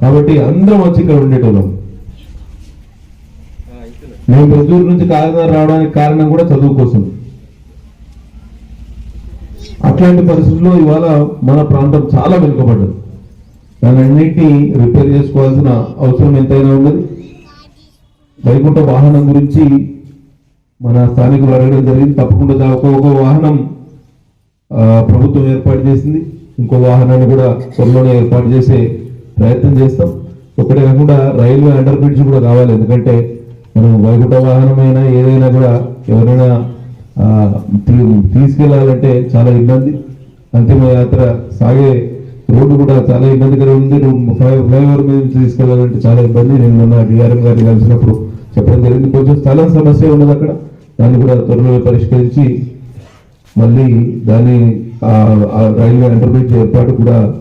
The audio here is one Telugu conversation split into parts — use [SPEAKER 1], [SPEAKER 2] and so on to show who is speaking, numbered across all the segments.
[SPEAKER 1] కాబట్టి అందరం వచ్చి ఇక్కడ ఉండేటోళ్ళం. మేము ప్రజూరు నుంచి కాకినాడ రావడానికి కారణం కూడా చదువు కోసం. అట్లాంటి పరిస్థితుల్లో ఇవాళ మన ప్రాంతం చాలా వెనుకబడ్డది. దాని అన్నింటినీ రిపేర్ చేసుకోవాల్సిన అవసరం ఎంతైనా ఉన్నది. వైకుంఠ వాహనం గురించి మన స్థానికులు అడగడం జరిగింది. తప్పకుండా ఒక్కొక్క ఒక వాహనం ఆ, ప్రభుత్వం ఏర్పాటు చేసింది. ఇంకో వాహనాన్ని కూడా త్వరలోనే ఏర్పాటు చేసే ప్రయత్నం చేస్తాం. ఒకటే కాకుండా రైల్వే అండర్ బ్రిడ్జ్ కూడా కావాలి. ఎందుకంటే మనం వైకుంఠ వాహనమైనా ఏదైనా కూడా ఎవరైనా తీసుకెళ్ళాలంటే చాలా ఇబ్బంది. అంతిమ యాత్ర సాగే రోడ్డు కూడా చాలా ఇబ్బందికర ఉంది. ఫ్లై- ఫ్లైఓవర్ మీద తీసుకెళ్ళాలంటే చాలా ఇబ్బంది. నేను మొన్న డిఆర్ఎం గారిని కలిసినప్పుడు చెప్పడం జరిగింది. కొంచెం స్థలం సమస్య ఉన్నది అక్కడ. దాన్ని కూడా త్వరలో పరిష్కరించి మళ్ళీ దాన్ని ఆ రైల్వే అండర్ బ్రిడ్జ్ ఏర్పాటు కూడా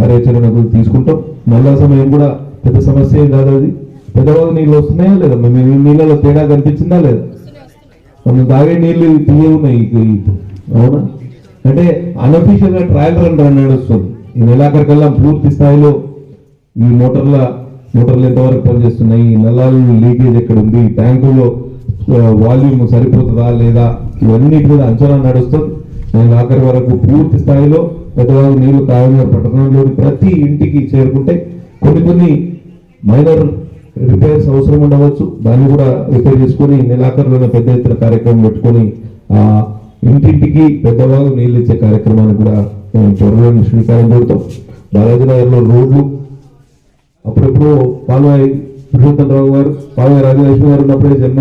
[SPEAKER 1] కార్యాచరణ తీసుకుంటాం. మళ్ళా సమయం కూడా పెద్ద సమస్య ఏం కాదు అది. పెద్దవాళ్ళు నీళ్ళు వస్తున్నాయా లేదా? మేము నీళ్ళలో తేడా కనిపించిందా లేదా? మనం తాగే నీళ్ళు తీయ ఉన్నాయి ఇక అవునా? అంటే అన్అఫీషియల్గా ట్రయల్ రన్ రన్ నడుస్తుంది. ఈ నెలాఖరికల్లా పూర్తి స్థాయిలో ఈ మోటార్ల మోటార్లు ఎంతవరకు పనిచేస్తున్నాయి? ఈ నల్లాలు లీకేజ్ ఎక్కడ ఉంది ట్యాంకులో వాల్యూమ్ సరిపోతుందా లేదా? ఇవన్నీ మీద అంచనా నడుస్తుంది. నేను ఆఖరి వరకు పూర్తి స్థాయిలో పెద్దవాళ్ళు నీళ్ళు కావాలి పట్టణంలోని ప్రతి ఇంటికి చేరుకుంటే కొన్ని కొన్ని మైనర్ రిపేర్స్ అవసరం ఉండవచ్చు. దాన్ని కూడా రిపేర్ చేసుకొని నెలాఖరులోనే పెద్ద ఎత్తున కార్యక్రమం పెట్టుకొని ఆ ఇంటింటికి పెద్దవాళ్ళు నీళ్ళు ఇచ్చే కార్యక్రమాన్ని కూడా మేము త్వరలో శ్రీకారం చుడతాం బాలాజీ నగర్లో రోడ్లు అప్పుడెప్పుడు పాల్వాయి పురుషోత్తమరావు గారు పాల్వాయి రాజలక్ష్మి గారు ఉన్నప్పుడే జన్మ